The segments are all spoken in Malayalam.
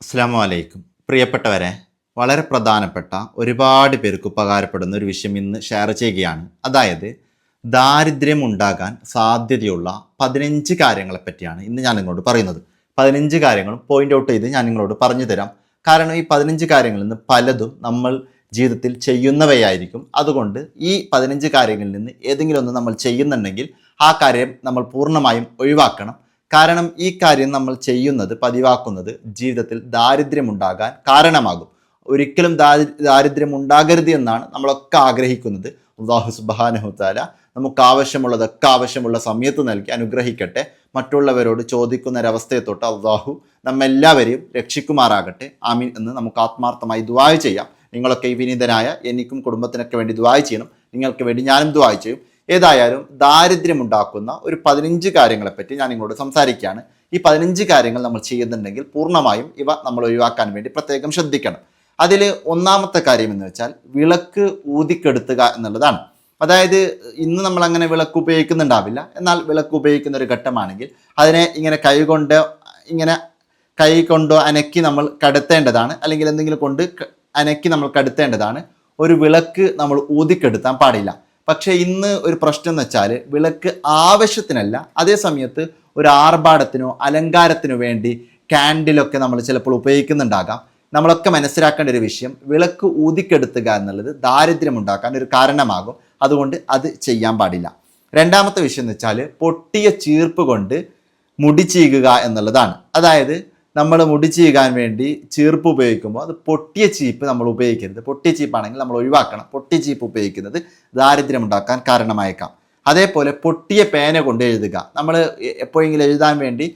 അസ്സാമു അലൈക്കും. പ്രിയപ്പെട്ടവരെ വളരെ പ്രധാനപ്പെട്ട ഒരുപാട് പേർക്ക് ഉപകാരപ്പെടുന്ന ഒരു വിഷയം ഇന്ന് ഷെയർ ചെയ്യുകയാണ്. അതായത് ദാരിദ്ര്യം ഉണ്ടാകാൻ സാധ്യതയുള്ള പതിനഞ്ച് കാര്യങ്ങളെ പറ്റിയാണ് ഇന്ന് ഞാൻ നിങ്ങളോട് പറയുന്നത്. പതിനഞ്ച് കാര്യങ്ങളും പോയിന്റ് ഔട്ട് ചെയ്ത് ഞാൻ നിങ്ങളോട് പറഞ്ഞു തരാം. കാരണം ഈ പതിനഞ്ച് കാര്യങ്ങളിൽ നിന്ന് പലതും നമ്മൾ ജീവിതത്തിൽ ചെയ്യുന്നവയായിരിക്കും. അതുകൊണ്ട് ഈ പതിനഞ്ച് കാര്യങ്ങളിൽ നിന്ന് ഏതെങ്കിലും ഒന്ന് നമ്മൾ ചെയ്യുന്നുണ്ടെങ്കിൽ ആ കാര്യം നമ്മൾ പൂർണമായും ഒഴിവാക്കണം. കാരണം ഈ കാര്യം നമ്മൾ ചെയ്യുന്നത് പതിവാക്കുന്നത് ജീവിതത്തിൽ ദാരിദ്ര്യമുണ്ടാകാൻ കാരണമാകും. ഒരിക്കലും ദാരി ദാരിദ്ര്യം ഉണ്ടാകരുത് എന്നാണ് നമ്മളൊക്കെ ആഗ്രഹിക്കുന്നത്. അള്ളാഹു സുബാനഹുത്താല നമുക്ക് ആവശ്യമുള്ളതൊക്കെ ആവശ്യമുള്ള സമയത്ത് നൽകി അനുഗ്രഹിക്കട്ടെ. മറ്റുള്ളവരോട് ചോദിക്കുന്ന ഒരവസ്ഥയെ തൊട്ട് അള്ളാഹു നമ്മെല്ലാവരെയും രക്ഷിക്കുമാറാകട്ടെ. ആമീൻ എന്ന് നമുക്ക് ആത്മാർത്ഥമായി ദുവായ ചെയ്യാം. നിങ്ങളൊക്കെ വിനീതനായ എനിക്കും കുടുംബത്തിനൊക്കെ വേണ്ടി ദുവായ ചെയ്യണം. നിങ്ങൾക്ക് വേണ്ടി ഞാനും ദുവായ ചെയ്യും. ഏതായാലും ദാരിദ്ര്യമുണ്ടാക്കുന്ന ഒരു പതിനഞ്ച് കാര്യങ്ങളെപ്പറ്റി ഞാൻ നിങ്ങളോട് സംസാരിക്കുകയാണ്. ഈ പതിനഞ്ച് കാര്യങ്ങൾ നമ്മൾ ചെയ്യുന്നുണ്ടെങ്കിൽ പൂർണമായും ഇവ നമ്മൾ ഒഴിവാക്കാൻ വേണ്ടി പ്രത്യേകം ശ്രദ്ധിക്കണം. അതിൽ ഒന്നാമത്തെ കാര്യം എന്ന് വെച്ചാൽ വിളക്ക് ഊതിക്കെടുത്തുക എന്നുള്ളതാണ്. അതായത് ഇന്ന് നമ്മൾ അങ്ങനെ വിളക്ക് ഉപയോഗിക്കുന്നുണ്ടാവില്ല. എന്നാൽ വിളക്ക് ഉപയോഗിക്കുന്ന ഒരു ഘട്ടമാണെങ്കിൽ അതിനെ ഇങ്ങനെ കൈകൊണ്ട് ഇങ്ങനെ കൈ കൊണ്ടോ അനക്കി നമ്മൾ കടത്തേണ്ടതാണ്. അല്ലെങ്കിൽ എന്തെങ്കിലും കൊണ്ട് അനക്കി നമ്മൾ കടത്തേണ്ടതാണ്. ഒരു വിളക്ക് നമ്മൾ ഊതിക്കെടുത്താൻ പാടില്ല. പക്ഷേ ഇന്ന് ഒരു പ്രശ്നം എന്ന് വെച്ചാൽ വിളക്ക് ആവശ്യത്തിനല്ല അതേ സമയത്ത് ഒരു ആർഭാടത്തിനോ അലങ്കാരത്തിനോ വേണ്ടി കാൻഡിലൊക്കെ നമ്മൾ ചിലപ്പോൾ ഉപയോഗിക്കുന്നുണ്ടാകാം. നമ്മളൊക്കെ മനസ്സിലാക്കേണ്ട ഒരു വിഷയം വിളക്ക് ഊതിക്കെടുത്തുക എന്നുള്ളത് ദാരിദ്ര്യം ഉണ്ടാക്കാൻ ഒരു കാരണമാകും. അതുകൊണ്ട് അത് ചെയ്യാൻ പാടില്ല. രണ്ടാമത്തെ വിഷയം എന്ന് വെച്ചാൽ പൊട്ടിയ ചീർപ്പ് കൊണ്ട് മുടി ചീകുക എന്നുള്ളതാണ്. അതായത് നമ്മൾ മുടി ചീകാൻ വേണ്ടി ചീർപ്പ് ഉപയോഗിക്കുമ്പോൾ അത് പൊട്ടിയ ചീപ്പ് നമ്മൾ ഉപയോഗിക്കരുത്. പൊട്ടിയ ചീപ്പാണെങ്കിൽ നമ്മൾ ഒഴിവാക്കണം. പൊട്ടിയ ചീപ്പ് ഉപയോഗിക്കുന്നത് ദാരിദ്ര്യം ഉണ്ടാക്കാൻ കാരണമായേക്കാം. അതേപോലെ പൊട്ടിയ പേന കൊണ്ട് എഴുതുക. നമ്മൾ എപ്പോഴെങ്കിലും എഴുതാൻ വേണ്ടി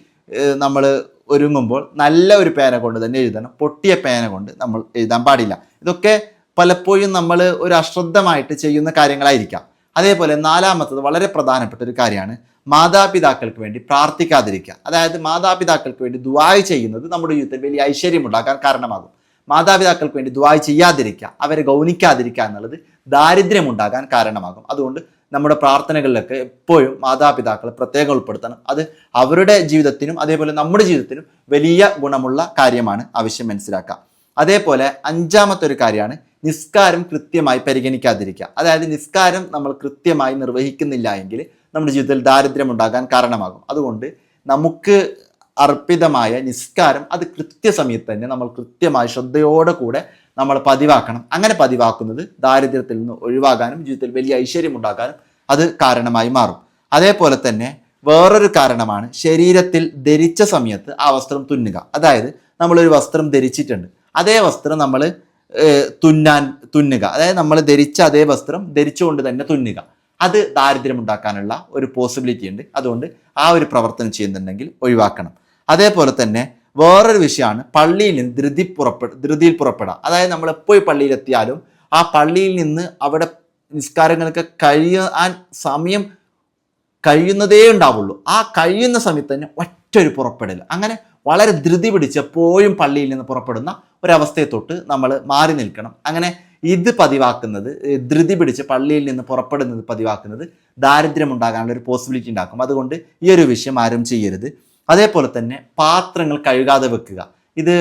നമ്മൾ ഒരുങ്ങുമ്പോൾ നല്ല ഒരു പേന കൊണ്ട് തന്നെ എഴുതണം. പൊട്ടിയ പേന കൊണ്ട് നമ്മൾ എഴുതാൻ പാടില്ല. ഇതൊക്കെ പലപ്പോഴും നമ്മൾ ഒരു അശ്രദ്ധമായിട്ട് ചെയ്യുന്ന കാര്യങ്ങളായിരിക്കാം. അതേപോലെ നാലാമത്തത് വളരെ പ്രധാനപ്പെട്ട ഒരു കാര്യമാണ് മാതാപിതാക്കൾക്ക് വേണ്ടി പ്രാർത്ഥിക്കാതിരിക്കുക. അതായത് മാതാപിതാക്കൾക്ക് വേണ്ടി ദുബായ് ചെയ്യുന്നത് നമ്മുടെ ജീവിതത്തിൽ വലിയ ഐശ്വര്യമുണ്ടാക്കാൻ കാരണമാകും. മാതാപിതാക്കൾക്ക് വേണ്ടി ദുബായ് ചെയ്യാതിരിക്കുക അവരെ ഗൗനിക്കാതിരിക്കുക എന്നുള്ളത് ദാരിദ്ര്യമുണ്ടാകാൻ കാരണമാകും. അതുകൊണ്ട് നമ്മുടെ പ്രാർത്ഥനകളിലൊക്കെ എപ്പോഴും മാതാപിതാക്കളെ പ്രത്യേകം ഉൾപ്പെടുത്തണം. അത് അവരുടെ ജീവിതത്തിനും അതേപോലെ നമ്മുടെ ജീവിതത്തിനും വലിയ ഗുണമുള്ള കാര്യമാണ് ആവശ്യം മനസ്സിലാക്കുക. അതേപോലെ അഞ്ചാമത്തെ ഒരു കാര്യമാണ് നിസ്കാരം കൃത്യമായി പരിഗണിക്കാതിരിക്കുക. അതായത് നിസ്കാരം നമ്മൾ കൃത്യമായി നിർവഹിക്കുന്നില്ല എങ്കിൽ നമ്മുടെ ജീവിതത്തിൽ ദാരിദ്ര്യം ഉണ്ടാകാൻ കാരണമാകും. അതുകൊണ്ട് നമുക്ക് അർപ്പിതമായ നിസ്കാരം അത് കൃത്യസമയത്ത് തന്നെ നമ്മൾ കൃത്യമായി ശ്രദ്ധയോടെ കൂടെ നമ്മൾ പതിവാക്കണം. അങ്ങനെ പതിവാക്കുന്നത് ദാരിദ്ര്യത്തിൽ നിന്ന് ഒഴിവാകാനും ജീവിതത്തിൽ വലിയ ഐശ്വര്യം ഉണ്ടാകാനും അത് കാരണമായി മാറും. അതേപോലെ തന്നെ വേറൊരു കാരണമാണ് ശരീരത്തിൽ ധരിച്ച സമയത്ത് ആ വസ്ത്രം തുന്നുക. അതായത് നമ്മളൊരു വസ്ത്രം ധരിച്ചിട്ടുണ്ട്. അതേ വസ്ത്രം നമ്മൾ തുന്നാൻ തുന്നുക. അതായത് നമ്മൾ ധരിച്ച അതേ വസ്ത്രം ധരിച്ചുകൊണ്ട് തന്നെ തുന്നുക. അത് ദാരിദ്ര്യം ഉണ്ടാക്കാനുള്ള ഒരു പോസിബിലിറ്റി ഉണ്ട്. അതുകൊണ്ട് ആ ഒരു പ്രവർത്തനം ചെയ്യുന്നുണ്ടെങ്കിൽ ഒഴിവാക്കണം. അതേപോലെ തന്നെ വേറൊരു വിഷയമാണ് പള്ളിയിൽ നിന്ന് ധൃതി പുറപ്പെ ധൃതിയിൽ പുറപ്പെടാം അതായത് നമ്മൾ എപ്പോഴും പള്ളിയിലെത്തിയാലും ആ പള്ളിയിൽ നിന്ന് അവിടെ നിസ്കാരങ്ങൾക്ക് കഴിയാൻ സമയം കഴിയുന്നതേ ഉണ്ടാവുള്ളൂ. ആ കഴിയുന്ന സമയത്ത് തന്നെ ഒറ്റൊരു പുറപ്പെടൽ അങ്ങനെ വളരെ ധൃതി പിടിച്ച് എപ്പോഴും പള്ളിയിൽ നിന്ന് പുറപ്പെടുന്ന ഒരവസ്ഥയെ തൊട്ട് നമ്മൾ മാറി നിൽക്കണം. അങ്ങനെ ഇത് പതിവാക്കുന്നത് ധൃതി പിടിച്ച് പള്ളിയിൽ നിന്ന് പുറപ്പെടുന്നത് പതിവാക്കുന്നത് ദാരിദ്ര്യം ഉണ്ടാകാനുള്ള ഒരു പോസിബിലിറ്റി ഉണ്ടാക്കും. അതുകൊണ്ട് ഈ ഒരു വിഷയം ആരും ചെയ്യരുത്. അതേപോലെ തന്നെ പാത്രങ്ങൾ കഴുകാതെ വെക്കുക. ഇത്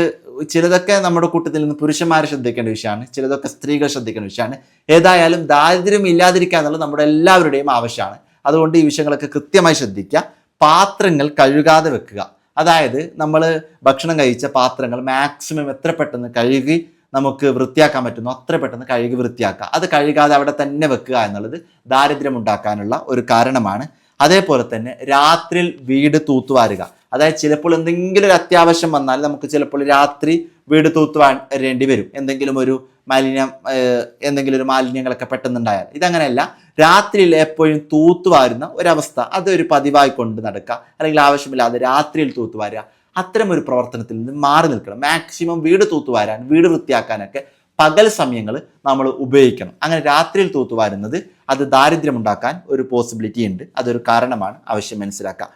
ചിലതൊക്കെ നമ്മുടെ കൂട്ടത്തിൽ നിന്ന് പുരുഷന്മാരെ ശ്രദ്ധിക്കേണ്ട വിഷയമാണ് ചിലതൊക്കെ സ്ത്രീകൾ ശ്രദ്ധിക്കേണ്ട വിഷയമാണ്. ഏതായാലും ദാരിദ്ര്യം ഇല്ലാതിരിക്കുക എന്നുള്ളത് നമ്മുടെ എല്ലാവരുടെയും ആവശ്യമാണ്. അതുകൊണ്ട് ഈ വിഷയങ്ങളൊക്കെ കൃത്യമായി ശ്രദ്ധിക്കുക. പാത്രങ്ങൾ കഴുകാതെ വെക്കുക. അതായത് നമ്മൾ ഭക്ഷണം കഴിച്ച പാത്രങ്ങൾ മാക്സിമം എത്ര പെട്ടെന്ന് കഴുകി നമുക്ക് വൃത്തിയാക്കാൻ പറ്റുന്നു. അത്ര പെട്ടെന്ന് കഴുകി വൃത്തിയാക്കുക. അത് കഴുകാതെ അവിടെ തന്നെ വെക്കുക എന്നുള്ളത് ദാരിദ്ര്യം ഉണ്ടാക്കാനുള്ള ഒരു കാരണമാണ്. അതേപോലെ തന്നെ രാത്രിയിൽ വീട് തൂത്തുവാരുക. അതായത് ചിലപ്പോൾ എന്തെങ്കിലും ഒരു അത്യാവശ്യം വന്നാൽ നമുക്ക് ചിലപ്പോൾ രാത്രി വീട് തൂത്തുവാരേണ്ടി വരും. എന്തെങ്കിലും ഒരു മാലിന്യം എന്തെങ്കിലും ഒരു മാലിന്യങ്ങളൊക്കെ പെട്ടെന്നുണ്ടായാൽ. ഇതങ്ങനെയല്ല. രാത്രിയിൽ എപ്പോഴും തൂത്തുവാരുന്ന ഒരവസ്ഥ. അതൊരു പതിവായി കൊണ്ട് നടക്കുക. അല്ലെങ്കിൽ ആവശ്യമില്ലാതെ രാത്രിയിൽ തൂത്തുവാരുക. അത്തരം ഒരു പ്രവർത്തനത്തിൽ നിന്ന് മാറി നിൽക്കണം. മാക്സിമം വീട് തൂത്തുവാരാൻ വീട് വൃത്തിയാക്കാനൊക്കെ പകൽ സമയങ്ങൾ നമ്മൾ ഉപയോഗിക്കണം. അങ്ങനെ രാത്രിയിൽ തൂത്തുവാരുന്നത് അത് ദാരിദ്ര്യം ഉണ്ടാക്കാൻ ഒരു പോസിബിലിറ്റി ഉണ്ട്. അതൊരു കാരണമാണ്. ആവശ്യം മനസ്സിലാക്കുക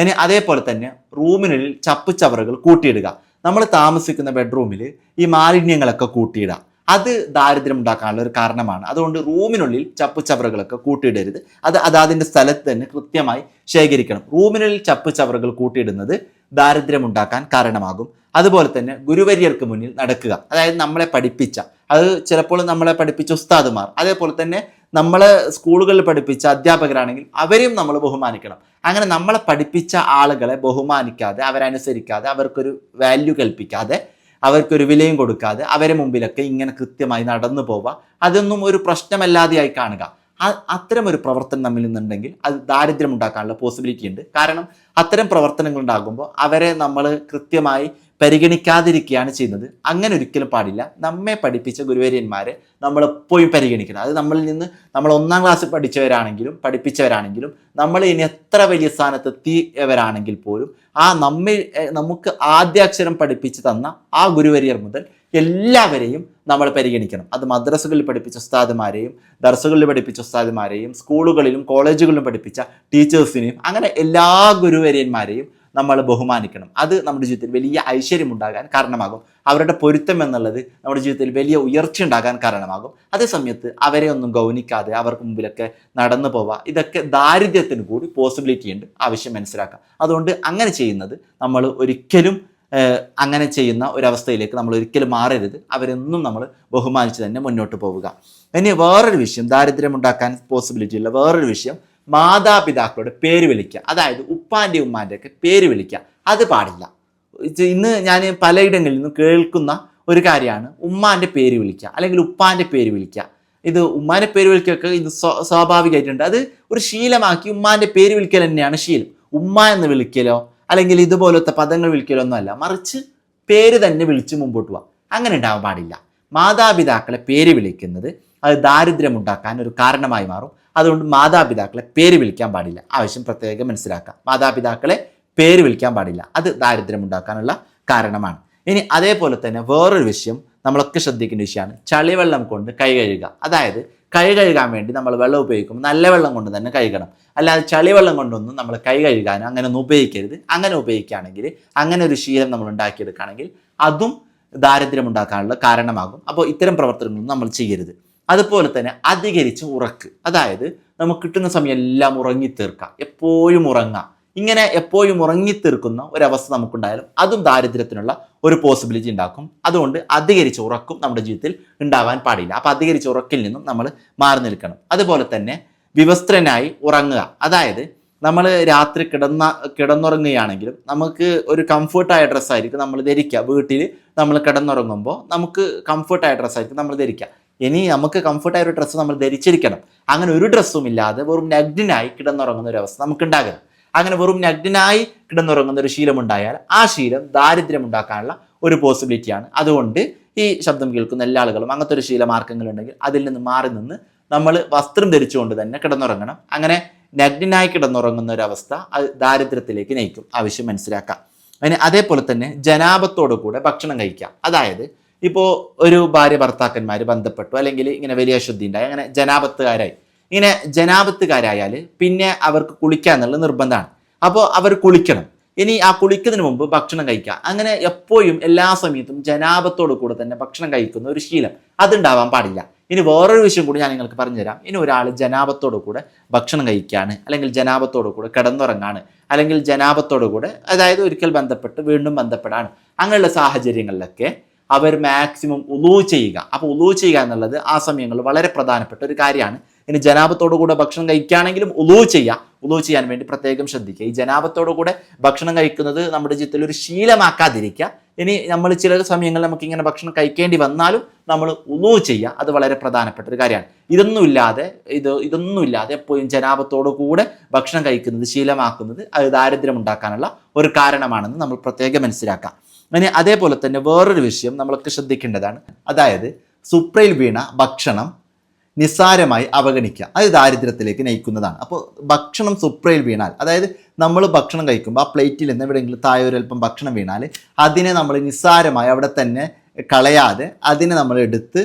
ഇനി അതേപോലെ തന്നെ റൂമിനുള്ളിൽ ചപ്പ് ചവറുകൾ കൂട്ടിയിടുക. നമ്മൾ താമസിക്കുന്ന ബെഡ്റൂമിൽ ഈ മാലിന്യങ്ങളൊക്കെ കൂട്ടിയിടുക. അത് ദാരിദ്ര്യം ഉണ്ടാക്കാനുള്ള ഒരു കാരണമാണ്. അതുകൊണ്ട് റൂമിനുള്ളിൽ ചപ്പ് ചവറുകളൊക്കെ കൂട്ടിയിടരുത്. അത് അതാതിന്റെ സ്ഥലത്ത് തന്നെ കൃത്യമായി ശേഖരിക്കണം. റൂമിനുള്ളിൽ ചപ്പ് ചവറുകൾ കൂട്ടിയിടുന്നത് ദാരിദ്ര്യം ഉണ്ടാക്കാൻ കാരണമാകും. അതുപോലെ തന്നെ ഗുരുവര്യർക്ക് മുന്നിൽ നടക്കുക. അതായത് നമ്മളെ പഠിപ്പിച്ച അത് ചിലപ്പോൾ നമ്മളെ പഠിപ്പിച്ച ഉസ്താദുമാർ അതേപോലെ തന്നെ നമ്മളെ സ്കൂളുകളിൽ പഠിപ്പിച്ച അധ്യാപകരാണെങ്കിൽ അവരെയും നമ്മൾ ബഹുമാനിക്കണം. അങ്ങനെ നമ്മളെ പഠിപ്പിച്ച ആളുകളെ ബഹുമാനിക്കാതെ അവരനുസരിക്കാതെ അവർക്കൊരു വാല്യൂ കൽപ്പിക്കാതെ അവർക്കൊരു വിലയും കൊടുക്കാതെ അവരെ മുമ്പിലൊക്കെ ഇങ്ങനെ കൃത്യമായി നടന്നു പോവുക അതൊന്നും ഒരു പ്രശ്നമല്ലാതെയായി കാണുക. അത്തരം ഒരു പ്രവർത്തനം നമ്മിൽ നിന്നുണ്ടെങ്കിൽ അത് ദാരിദ്ര്യം ഉണ്ടാക്കാനുള്ള പോസിബിലിറ്റി ഉണ്ട്. കാരണം അത്തരം പ്രവർത്തനങ്ങൾ ഉണ്ടാകുമ്പോൾ അവരെ നമ്മൾ കൃത്യമായി പരിഗണിക്കാതിരിക്കുകയാണ് ചെയ്യുന്നത്. അങ്ങനെ ഒരിക്കലും പാടില്ല. നമ്മെ പഠിപ്പിച്ച ഗുരുവര്യന്മാരെ നമ്മളെപ്പോഴും പരിഗണിക്കണം. അത് നമ്മളിൽ നിന്ന് നമ്മൾ ഒന്നാം ക്ലാസ്സിൽ പഠിച്ചവരാണെങ്കിലും പഠിപ്പിച്ചവരാണെങ്കിലും നമ്മൾ ഇനി എത്ര വലിയ സ്ഥാനത്തെത്തിയവരാണെങ്കിൽ പോലും ആ നമ്മെ നമുക്ക് ആദ്യാക്ഷരം പഠിപ്പിച്ച് തന്ന ആ ഗുരുവര്യർ മുതൽ എല്ലാവരെയും നമ്മൾ പരിഗണിക്കണം. അത് മദ്രസകളിൽ പഠിപ്പിച്ച ഉസ്താദുമാരെയും ദർസുകളിൽ പഠിപ്പിച്ച ഉസ്താദുമാരെയും സ്കൂളുകളിലും കോളേജുകളിലും പഠിപ്പിച്ച ടീച്ചേഴ്സിനെയും അങ്ങനെ എല്ലാ ഗുരുവര്യന്മാരെയും നമ്മൾ ബഹുമാനിക്കണം. അത് നമ്മുടെ ജീവിതത്തിൽ വലിയ ഐശ്വര്യം ഉണ്ടാകാൻ കാരണമാകും. അവരുടെ പൊരുത്തം എന്നുള്ളത് നമ്മുടെ ജീവിതത്തിൽ വലിയ ഉയർച്ച ഉണ്ടാകാൻ കാരണമാകും. അതേ സമയത്ത് അവരെ ഒന്നും ഗൗനിക്കാതെ അവർക്ക് മുമ്പിലൊക്കെ നടന്നു പോവുക ഇതൊക്കെ ദാരിദ്ര്യത്തിന് കൂടി പോസിബിലിറ്റി ഉണ്ട്. ആവശ്യം മനസ്സിലാക്കാം. അതുകൊണ്ട് അങ്ങനെ ചെയ്യുന്നത് നമ്മൾ ഒരിക്കലും അങ്ങനെ ചെയ്യുന്ന ഒരവസ്ഥയിലേക്ക് നമ്മൾ ഒരിക്കലും മാറരുത്. അവരെന്നും നമ്മൾ ബഹുമാനിച്ച് തന്നെ മുന്നോട്ട് പോവുക. ഇനി വേറൊരു വിഷയം ദാരിദ്ര്യം ഉണ്ടാക്കാൻ പോസിബിലിറ്റി ഉള്ള വേറൊരു വിഷയം മാതാപിതാക്കളുടെ പേര് വിളിക്കുക. അതായത് ഉപ്പാന്റെ ഉമ്മാന്റെ ഒക്കെ പേര് വിളിക്കുക. അത് പാടില്ല. ഇന്ന് ഞാൻ പലയിടങ്ങളിൽ നിന്നും കേൾക്കുന്ന ഒരു കാര്യമാണ് ഉമ്മാന്റെ പേര് വിളിക്കുക അല്ലെങ്കിൽ ഉപ്പാന്റെ പേര് വിളിക്കുക. ഇത് ഉമ്മാന്റെ പേര് വിളിക്കുകയൊക്കെ ഇത് സ്വാഭാവികമായിട്ടുണ്ട്. അത് ഒരു ശീലമാക്കി ഉമ്മാന്റെ പേര് വിളിക്കൽ തന്നെയാണ് ശീലം. ഉമ്മ എന്ന് വിളിക്കലോ അല്ലെങ്കിൽ ഇതുപോലത്തെ പദങ്ങൾ വിളിക്കലൊന്നുമല്ല. മറിച്ച് പേര് തന്നെ വിളിച്ച് മുമ്പോട്ട് പോവാം. അങ്ങനെ ഉണ്ടാവാൻ പാടില്ല. മാതാപിതാക്കളെ പേര് വിളിക്കുന്നത് അത് ദാരിദ്ര്യം ഉണ്ടാക്കാൻ ഒരു കാരണമായി മാറും. അതുകൊണ്ട് മാതാപിതാക്കളെ പേര് വിളിക്കാൻ പാടില്ല. ആവശ്യം പ്രത്യേകം മനസ്സിലാക്കാം. മാതാപിതാക്കളെ പേര് വിളിക്കാൻ പാടില്ല. അത് ദാരിദ്ര്യം ഉണ്ടാക്കാനുള്ള കാരണമാണ്. ഇനി അതേപോലെ തന്നെ വേറൊരു വിഷയം നമ്മളൊക്കെ ശ്രദ്ധിക്കേണ്ട വിഷയമാണ്. ചളിവെള്ളം കൊണ്ട് കൈ കഴുകുക. അതായത് കൈ കഴുകാൻ വേണ്ടി നമ്മൾ വെള്ളം ഉപയോഗിക്കും. നല്ല വെള്ളം കൊണ്ട് തന്നെ കഴുകണം. അല്ലാതെ ചളിവെള്ളം കൊണ്ടൊന്നും നമ്മൾ കൈ കഴുകാൻ അങ്ങനെ ഒന്നും ഉപയോഗിക്കരുത്. അങ്ങനെ ഉപയോഗിക്കുകയാണെങ്കിൽ അങ്ങനെ ഒരു ശീലം നമ്മൾ ഉണ്ടാക്കിയെടുക്കുകയാണെങ്കിൽ അതും ദാരിദ്ര്യം ഉണ്ടാക്കാനുള്ള കാരണമാകും. അപ്പോൾ ഇത്തരം പ്രവർത്തനങ്ങളൊന്നും നമ്മൾ ചെയ്യരുത്. അതുപോലെ തന്നെ അധികരിച്ച് ഉറക്ക്. അതായത് നമുക്ക് കിട്ടുന്ന സമയം എല്ലാം ഉറങ്ങി തീർക്കാം. എപ്പോഴും ഉറങ്ങാം. ഇങ്ങനെ എപ്പോഴും ഉറങ്ങിത്തീർക്കുന്ന ഒരവസ്ഥ നമുക്കുണ്ടായാലും അതും ദാരിദ്ര്യത്തിനുള്ള ഒരു പോസിബിലിറ്റി ഉണ്ടാക്കും. അതുകൊണ്ട് അധികരിച്ച ഉറക്കും നമ്മുടെ ജീവിതത്തിൽ ഉണ്ടാവാൻ പാടില്ല. അപ്പോൾ അധികരിച്ച ഉറക്കിൽ നിന്നും നമ്മൾ മാറി നിൽക്കണം. അതുപോലെ തന്നെ വിവസ്ത്രനായി ഉറങ്ങുക. അതായത് നമ്മൾ രാത്രി കിടന്ന കിടന്നുറങ്ങുകയാണെങ്കിലും നമുക്ക് ഒരു കംഫർട്ടായ ഡ്രസ്സായിരിക്കും നമ്മൾ ധരിക്കുക. വീട്ടിൽ നമ്മൾ കിടന്നുറങ്ങുമ്പോൾ നമുക്ക് കംഫർട്ടായ ഡ്രസ്സായിരിക്കും നമ്മൾ ധരിക്കുക. ഇനി നമുക്ക് കംഫർട്ടായ ഒരു ഡ്രസ്സ് നമ്മൾ ധരിച്ചിരിക്കണം. അങ്ങനെ ഒരു ഡ്രസ്സും ഇല്ലാതെ വെറും നഗ്നായി കിടന്നുറങ്ങുന്ന ഒരു അവസ്ഥ നമുക്ക് ഉണ്ടാകരുത് അങ്ങനെ വെറും നഗ്നായി കിടന്നുറങ്ങുന്ന ഒരു ശീലം ഉണ്ടായാൽ ആ ശീലം ദാരിദ്ര്യം ഉണ്ടാക്കാനുള്ള ഒരു പോസിബിലിറ്റിയാണ് അതുകൊണ്ട് ഈ ശബ്ദം കേൾക്കുന്ന എല്ലാ ആളുകളും അങ്ങനത്തെ ഒരു ശീലമാർഗങ്ങളുണ്ടെങ്കിൽ അതിൽ നിന്ന് മാറി നിന്ന് നമ്മൾ വസ്ത്രം ധരിച്ചുകൊണ്ട് തന്നെ കിടന്നുറങ്ങണം. അങ്ങനെ നഗ്നായി കിടന്നുറങ്ങുന്ന ഒരു അവസ്ഥ അത് ദാരിദ്ര്യത്തിലേക്ക് നയിക്കും. ആവശ്യം മനസ്സിലാക്കാം. അതിന് അതേപോലെ തന്നെ ജനാപത്തോടു കൂടെ ഭക്ഷണം കഴിക്കാം. അതായത് ഇപ്പോൾ ഒരു ഭാര്യ ഭർത്താക്കന്മാർ ബന്ധപ്പെട്ടു അല്ലെങ്കിൽ ഇങ്ങനെ വലിയ അശുദ്ധി ഉണ്ടായി അങ്ങനെ ജനാപത്തുകാരായി. ഇങ്ങനെ ജനാപത്തുകാരായാൽ പിന്നെ അവർക്ക് കുളിക്കുക എന്നുള്ളത് നിർബന്ധമാണ്. അപ്പോൾ അവർ കുളിക്കണം. ഇനി ആ കുളിക്കുന്നതിന് മുമ്പ് ഭക്ഷണം കഴിക്കുക. അങ്ങനെ എപ്പോഴും എല്ലാ സമയത്തും ജനാപത്തോടു കൂടെ തന്നെ ഭക്ഷണം കഴിക്കുന്ന ഒരു ശീലം അതുണ്ടാവാൻ പാടില്ല. ഇനി വേറൊരു വിഷയം കൂടി ഞാൻ നിങ്ങൾക്ക് പറഞ്ഞുതരാം. ഇനി ഒരാൾ ജനാപത്തോടു കൂടെ ഭക്ഷണം കഴിക്കുകയാണ് അല്ലെങ്കിൽ ജനാപത്തോടു കൂടെ കിടന്നുറങ്ങാണ് അല്ലെങ്കിൽ ജനാപത്തോടു കൂടെ അതായത് ഒരിക്കൽ ബന്ധപ്പെട്ട് വീണ്ടും ബന്ധപ്പെടാണ് അങ്ങനെയുള്ള സാഹചര്യങ്ങളിലൊക്കെ അവർ മാക്സിമം ഉലൂ ചെയ്യുക. അപ്പോൾ ഉലൂ ചെയ്യുക എന്നുള്ളത് ആ സമയങ്ങളിൽ വളരെ പ്രധാനപ്പെട്ട ഒരു കാര്യമാണ്. ഇനി ജനാപത്തോടു കൂടെ ഭക്ഷണം കഴിക്കുകയാണെങ്കിലും ഉളൂ ചെയ്യുക ഉളൂ ചെയ്യാൻ വേണ്ടി പ്രത്യേകം ശ്രദ്ധിക്കുക. ഈ ജനാപത്തോടു കൂടെ ഭക്ഷണം കഴിക്കുന്നത് നമ്മുടെ ജീവിതത്തിൽ ഒരു ശീലമാക്കാതിരിക്കുക. ഇനി നമ്മൾ ചില സമയങ്ങളിൽ നമുക്ക് ഇങ്ങനെ ഭക്ഷണം കഴിക്കേണ്ടി വന്നാലും നമ്മൾ ഉളൂ ചെയ്യുക. അത് വളരെ പ്രധാനപ്പെട്ട ഒരു കാര്യമാണ്. ഇതൊന്നുമില്ലാതെ ഇത് ഇതൊന്നുമില്ലാതെ എപ്പോഴും ജനാപത്തോടു കൂടെ ഭക്ഷണം കഴിക്കുന്നത് ശീലമാക്കുന്നത് അത് ദാരിദ്ര്യം ഉണ്ടാക്കാനുള്ള ഒരു കാരണമാണെന്ന് നമ്മൾ പ്രത്യേകം മനസ്സിലാക്കാം. ഇനി അതേപോലെ തന്നെ വേറൊരു വിഷയം നമ്മളൊക്കെ ശ്രദ്ധിക്കേണ്ടതാണ്. അതായത് സുപ്രയിൽ വീണ ഭക്ഷണം നിസ്സാരമായി അവഗണിക്കുക. അത് ദാരിദ്ര്യത്തിലേക്ക് നയിക്കുന്നതാണ്. അപ്പോൾ ഭക്ഷണം സുപ്രയിൽ വീണാൽ അതായത് നമ്മൾ ഭക്ഷണം കഴിക്കുമ്പോൾ ആ പ്ലേറ്റിൽ നിന്ന് എവിടെയെങ്കിലും താഴെ ഭക്ഷണം വീണാൽ അതിനെ നമ്മൾ നിസ്സാരമായി അവിടെ തന്നെ കളയാതെ അതിനെ നമ്മൾ എടുത്ത്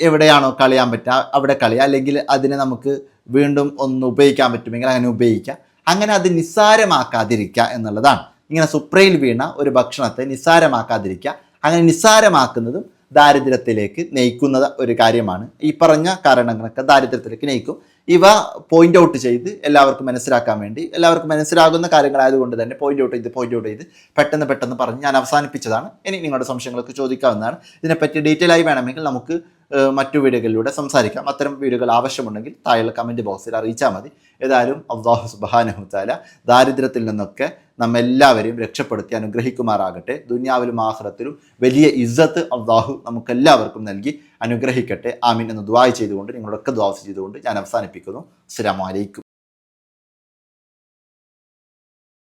എവിടെയാണോ കളയാൻ പറ്റുക അവിടെ കളയുക. അല്ലെങ്കിൽ അതിനെ നമുക്ക് വീണ്ടും ഒന്ന് ഉപയോഗിക്കാൻ പറ്റുമെങ്കിൽ അങ്ങനെ ഉപയോഗിക്കുക. അങ്ങനെ അത് നിസ്സാരമാക്കാതിരിക്കുക എന്നുള്ളതാണ്. ഇങ്ങനെ സുപ്രയിൽ വീണ ഒരു ഭക്ഷണത്തെ നിസ്സാരമാക്കാതിരിക്കുക. അങ്ങനെ നിസ്സാരമാക്കുന്നതും ദാരിദ്ര്യത്തിലേക്ക് നയിക്കുന്ന ഒരു കാര്യമാണ്. ഈ പറഞ്ഞ കാരണങ്ങളൊക്കെ ദാരിദ്ര്യത്തിലേക്ക് നയിക്കും. ഇവ പോയിന്റ് ഔട്ട് ചെയ്ത് എല്ലാവർക്കും മനസ്സിലാക്കാൻ വേണ്ടി എല്ലാവർക്കും മനസ്സിലാകുന്ന കാര്യങ്ങളായതുകൊണ്ട് തന്നെ പോയിന്റ് ഔട്ട് ചെയ്ത് പോയിന്റ് ഔട്ട് ചെയ്ത് പെട്ടെന്ന് പെട്ടെന്ന് പറഞ്ഞ് ഞാൻ അവസാനിപ്പിച്ചതാണ്. ഇനി നിങ്ങളുടെ സംശയങ്ങൾക്ക് ചോദിക്കാവുന്നതാണ്. ഇതിനെപ്പറ്റി ഡീറ്റെയിൽ ആയി വേണമെങ്കിൽ നമുക്ക് മറ്റു വീഡിയോകളിലൂടെ സംസാരിക്കാം. അത്തരം വീഡിയോകൾ ആവശ്യമുണ്ടെങ്കിൽ താഴെയുള്ള കമന്റ് ബോക്സിൽ അറിയിച്ചാൽ മതി. ഏതായാലും അള്ളാഹു സുബാനഹുത്താല ദാരിദ്ര്യത്തിൽ നിന്നൊക്കെ നമ്മെല്ലാവരെയും രക്ഷപ്പെടുത്തി അനുഗ്രഹിക്കുമാറാകട്ടെ. ദുനിയാവിലും ആഹ്റത്തിലും വലിയ ഇസ്സത്ത് അള്ളാഹു നമുക്കെല്ലാവർക്കും നൽകി അനുഗ്രഹിക്കട്ടെ. ആമീൻ എന്ന് ദ്വായ ചെയ്തുകൊണ്ട് നിങ്ങളൊക്കെ ദ്വാസ് ചെയ്തുകൊണ്ട് ഞാൻ അവസാനിപ്പിക്കുന്നു. അസ്സാം അലൈക്കും.